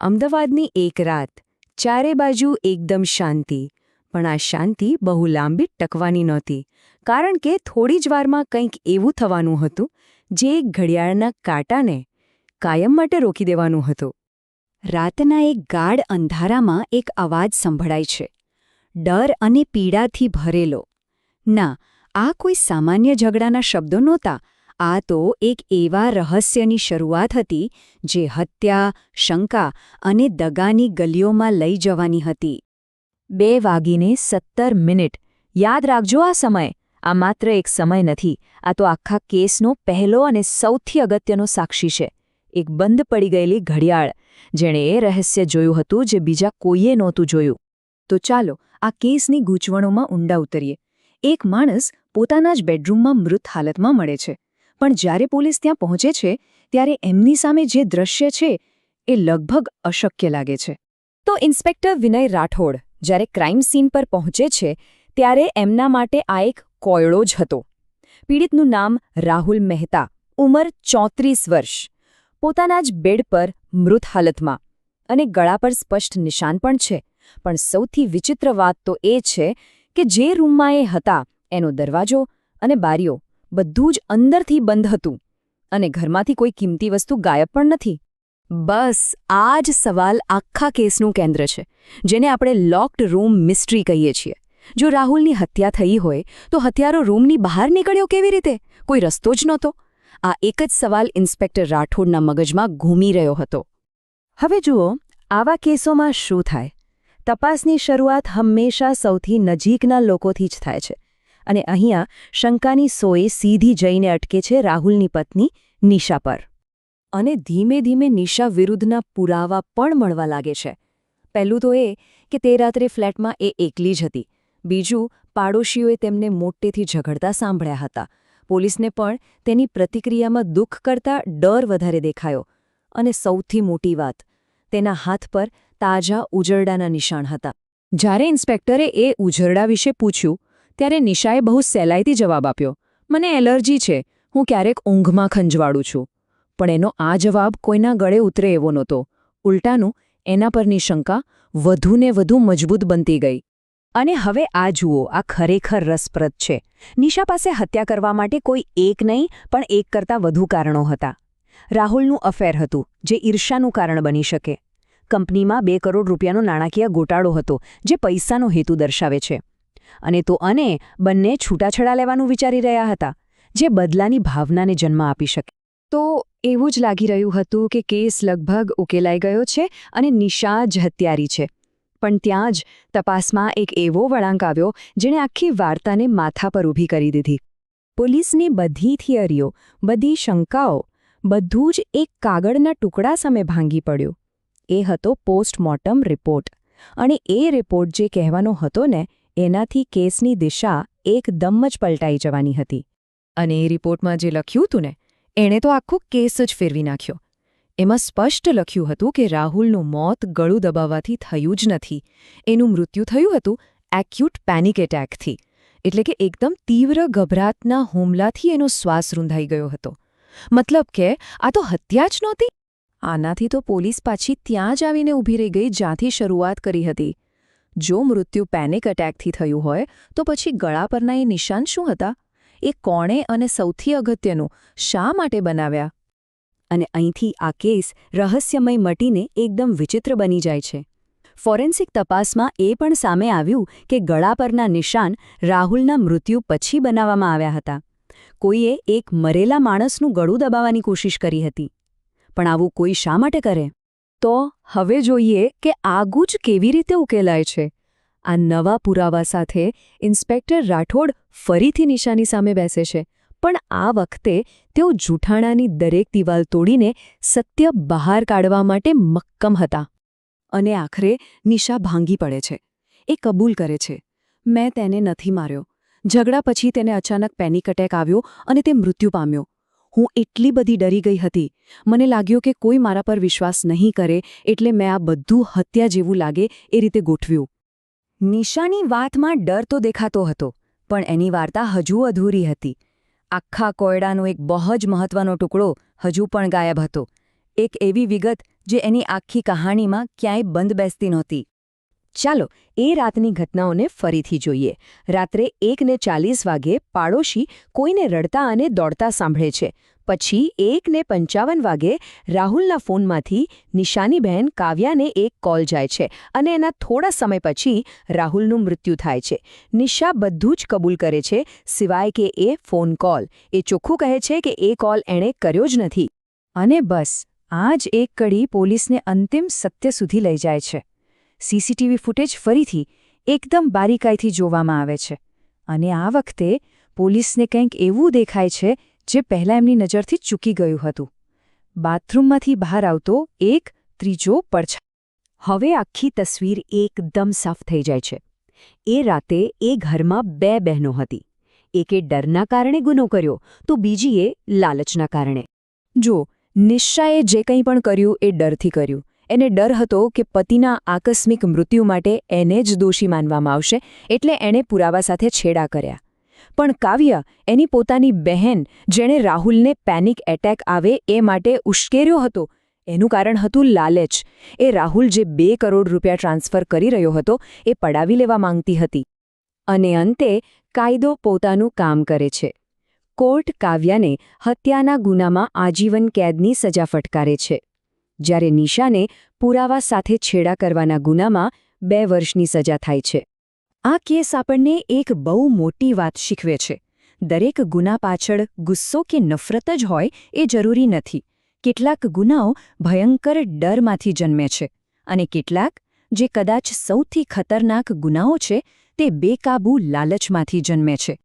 અમદાવાદની એક રાત, ચારે બાજુ એકદમ શાંતિ. પણ આ શાંતિ બહુ લાંબી ટકવાની નહોતી, કારણ કે થોડી જ વારમાં કંઈક એવું થવાનું હતું, જે એક ઘડિયાળના કાંટાને કાયમ માટે રોકી દેવાનું હતું. રાતના એક ગાઢ અંધારામાં એક અવાજ સંભળાય છે. ડર અને પીડાથી ભરેલો. ના, આ કોઈ સામાન્ય ઝઘડાના શબ્દો નહોતા આ તો એક એવા રહસ્યની શરૂઆત હતી જે હત્યા, શંકા અને દગાની ગલીઓમાં લઈ જવાની હતી. બે વાગીને સત્તર મિનિટ. યાદ રાખજો આ સમય. આ માત્ર એક સમય નથી. આ તો આખા કેસનો પહેલો અને સૌથી અગત્યનો સાક્ષી છે. એક બંધ પડી ગયેલી ઘડિયાળ. જેણે એ રહસ્ય જોયું હતું જે બીજા કોઈએ નહોતું જોયું. તો ચાલો આ કેસની ગૂંચવણોમાં ઊંડા ઉતરીએ. એક માણસ પોતાના જ બેડરૂમમાં મૃત હાલતમાં મળે છે. પણ જ્યારે પોલીસ ત્યાં પહોંચે છે, ત્યારે એમની સામે જે દ્રશ્ય છે, એ લગભગ અશક્ય લાગે છે. તો ઇન્સ્પેક્ટર વિનય રાઠોડ જ્યારે ક્રાઇમ સીન પર પહોંચે છે, ત્યારે એમના માટે આ એક કોયડો જ હતો. પીડિતનું નામ રાહુલ મહેતા, ઉંમર ચોત્રીસ વર્ષ. પોતાના જ બેડ પર મૃત હાલતમાં. અને ગળા પર સ્પષ્ટ નિશાન પણ છે. પણ સૌથી વિચિત્ર વાત તો એ છે કે જે રૂમમાં એ હતા, એનો દરવાજો અને બારીઓ બધું જ અંદરથી બંધ હતું અને ઘરમાંથી કોઈ કિંમતી વસ્તુ ગાયબ પણ નથી. બસ, આ જ સવાલ આખા કેસનું કેન્દ્ર છે, જેને આપણે લોકડ રૂમ મિસ્ટ્રી કહીએ છીએ. જો રાહુલની હત્યા થઈ હોય, તો હત્યારો રૂમની બહાર નીકળ્યો કેવી રીતે? કોઈ રસ્તો જ નહોતો. આ એક જ સવાલ ઇન્સ્પેક્ટર રાઠોડના મગજમાં ઘૂમી રહ્યો હતો. હવે જુઓ, આવા કેસોમાં શું થાય? તપાસની શરૂઆત હંમેશા સૌથી નજીકના લોકોથી જ થાય છે. અને અહીંયા શંકાની સોએ સીધી જઈને અટકે છે રાહુલની પત્ની નિશા પર. અને ધીમે ધીમે નિશા વિરુદ્ધના પુરાવા પણ મળવા લાગે છે. પહેલું તો એ કે તે રાત્રે ફ્લેટમાં એ એકલી જ હતી. બીજું, પાડોશીઓએ તેમને મોટેથી ઝઘડતા સાંભળ્યા હતા. પોલીસને પણ તેની પ્રતિક્રિયામાં દુઃખ કરતા ડર વધારે દેખાયો. અને સૌથી મોટી વાત, તેના હાથ પર તાજા ઉજરડાના નિશાન હતા. જ્યારે ઇન્સ્પેક્ટરે એ ઉજરડા વિશે પૂછ્યું ત્યારે નિશાએ બહુ સહેલાઈથી જવાબ આપ્યો, મને એલર્જી છે, હું ક્યારેક ઊંઘમાં ખંજવાળું છું. પણ એનો આ જવાબ કોઈના ગળે ઉતરે એવો નહોતો. ઉલટાનું, એના પરની શંકા વધુને વધુ મજબૂત બનતી ગઈ. અને હવે આ જુઓ, આ ખરેખર રસપ્રદ છે. નિશા પાસે હત્યા કરવા માટે કોઈ એક નહીં, પણ એક કરતાં વધુ કારણો હતા. રાહુલનું અફેર હતું, જે ઈર્ષાનું કારણ બની શકે. કંપનીમાં બે કરોડ રૂપિયાનો નાણાકીય ગોટાળો હતો, જે પૈસાનો હેતુ દર્શાવે છે. અને તો અને બંને છૂટાછડા લેવાનું વિચારી રહ્યા હતા, જે બદલાની ભાવનાને જન્મ આપી શકે. તો એવું જ લાગી રહ્યું હતું કે કેસ લગભગ ઉકેલાઈ ગયો છે અને નિશા જ હત્યારી છે. પણ ત્યાં જ તપાસમાં એક એવો વળાંક આવ્યો, જેણે આખી વાર્તાને માથા પર ઊભી કરી દીધી. પોલીસની બધી થિયરીઓ, બધી શંકાઓ, બધું જ એક કાગળના ટુકડા સામે ભાંગી પડ્યું. એ હતો પોસ્ટમોર્ટમ રિપોર્ટ. અને એ રિપોર્ટ જે કહેવાનો હતો ને એનાથી કેસની દિશા એકદમ જ પલટાઈ જવાની હતી. અને એ રિપોર્ટમાં જે લખ્યું હતું ને, એણે તો આખો કેસ જ ફેરવી નાખ્યો. એમાં સ્પષ્ટ લખ્યું હતું કે રાહુલનું મોત ગળું દબાવવાથી થયું જ નથી. એનું મૃત્યુ થયું હતું એક્યુટ પેનિક એટેકથી. એટલે કે એકદમ તીવ્ર ગભરાટના હુમલાથી એનો શ્વાસ રૂંધાઈ ગયો હતો. મતલબ કે આ તો હત્યા જ નહોતી. આનાથી તો પોલીસ પાછી ત્યાં જ આવીને ઊભી રહી ગઈ જ્યાંથી શરૂઆત કરી હતી. જો મૃત્યુ પેનિક એટેકથી થયું હોય, તો પછી ગળા પરના એ નિશાન શું હતા? એ કોણે અને સૌથી અગત્યનું શા માટે બનાવ્યા? અને અહીંથી આ કેસ રહસ્યમય મટીને એકદમ વિચિત્ર બની જાય છે. ફોરેન્સિક તપાસમાં એ પણ સામે આવ્યું કે ગળા પરના નિશાન રાહુલના મૃત્યુ પછી બનાવવામાં આવ્યા હતા. કોઈએ એક મરેલા માણસનું ગળું દબાવવાની કોશિશ કરી હતી. પણ આવું કોઈ શા માટે કરે? તો હવે જોઈએ કે આગું જ કેવી રીતે ઉકેલાય છે. આ નવા પુરાવા સાથે ઇન્સ્પેક્ટર રાઠોડ ફરીથી નિશાની સામે બેસે છે, પણ આ વખતે તેઓ જૂઠાણાની દરેક દિવાલ તોડીને સત્ય બહાર કાઢવા માટે મક્કમ હતા અને આખરે નિશા ભાંગી પડે છે. એ કબૂલ કરે છે. મેં તેને નથી માર્યો. ઝઘડા પછી તેને અચાનક પેનિક અટેક આવ્યો અને તે મૃત્યુ પામ્યો. હું એટલી બધી ડરી ગઈ હતી. મને લાગ્યું કે કોઈ મારા પર વિશ્વાસ નહીં કરે એટલે મેં આ બધું હત્યા જેવું લાગે એ રીતે ગોઠવ્યું. નિશાની વાતમાં ડર તો દેખાતો હતો, પણ એની વાર્તા હજુ અધૂરી હતી. આખા કોયડાનો એક બહુ જ મહત્વનો ટુકડો હજુ પણ ગાયબ હતો. એક એવી વિગત જે એની આખી કહાણીમાં ક્યાંય બંધ બેસતી નહોતી. ચાલો એ રાતની ઘટનાઓને ફરીથી જોઈએ. રાત્રે એકને ચાલીસ વાગે પાડોશી કોઈને રડતા અને દોડતા સાંભળે છે. પછી એકને પંચાવન વાગે રાહુલના ફોનમાંથી નિશાનીબહેન કાવ્યાને એક કોલ જાય છે અને એના થોડા સમય પછી રાહુલનું મૃત્યુ થાય છે. નિશા બધું જ કબૂલ કરે છે સિવાય કે એ ફોન કોલ. એ ચોખ્ખું કહે છે કે એ કોલ એણે કર્યો જ નથી. અને બસ આ જ એક કડી પોલીસને અંતિમ સત્ય સુધી લઈ જાય છે. સીસીટીવી ફૂટેજ ફરીથી એકદમ બારીકાઈથી જોવામાં આવે છે. અને આ વખતે પોલીસને કંઈક એવું દેખાય છે જે પહેલાં એમની નજરથી ચૂકી ગયું હતું. બાથરૂમમાંથી બહાર આવતો એક ત્રીજો પડછા. હવે આખી તસવીર એકદમ સાફ થઈ જાય છે. એ રાતે એ ઘરમાં બે બહેનો હતી. એકે ડરના કારણે ગુનો કર્યો, તો બીજીએ લાલચના કારણે. જો નિશાએ જે કંઈ પણ કર્યું એ ડરથી કર્યું. એને ડર હતો કે પતિના આકસ્મિક મૃત્યુ માટે એને જ દોષી માનવામાં આવશે, એટલે એણે પુરાવા સાથે છેડા કર્યા. પણ કાવ્ય, એની પોતાની બહેન, જેણે રાહુલને પેનિક એટેક આવે એ માટે ઉશ્કેર્યો હતો, એનું કારણ હતું લાલચ. એ રાહુલ જે બે કરોડ રૂપિયા ટ્રાન્સફર કરી રહ્યો હતો, એ પડાવી લેવા માંગતી હતી. અને અંતે કાયદો પોતાનું કામ કરે છે. કોર્ટ કાવ્યાને હત્યાના ગુનામાં આજીવન કેદની સજા ફટકારે છે. જ્યારે નિશાને પુરાવા સાથે છેડા કરવાના ગુનામાં બે વર્ષની સજા થાય છે. આ કેસ આપણને એક બહુ મોટી વાત શીખવે છે. દરેક ગુના પાછળ ગુસ્સો કે નફરત જ હોય એ જરૂરી નથી. કેટલાક ગુનાઓ ભયંકર ડરમાંથી જન્મે છે અને કેટલાક જે કદાચ સૌથી ખતરનાક ગુનાઓ છે તે બેકાબૂ લાલચમાંથી જન્મે છે.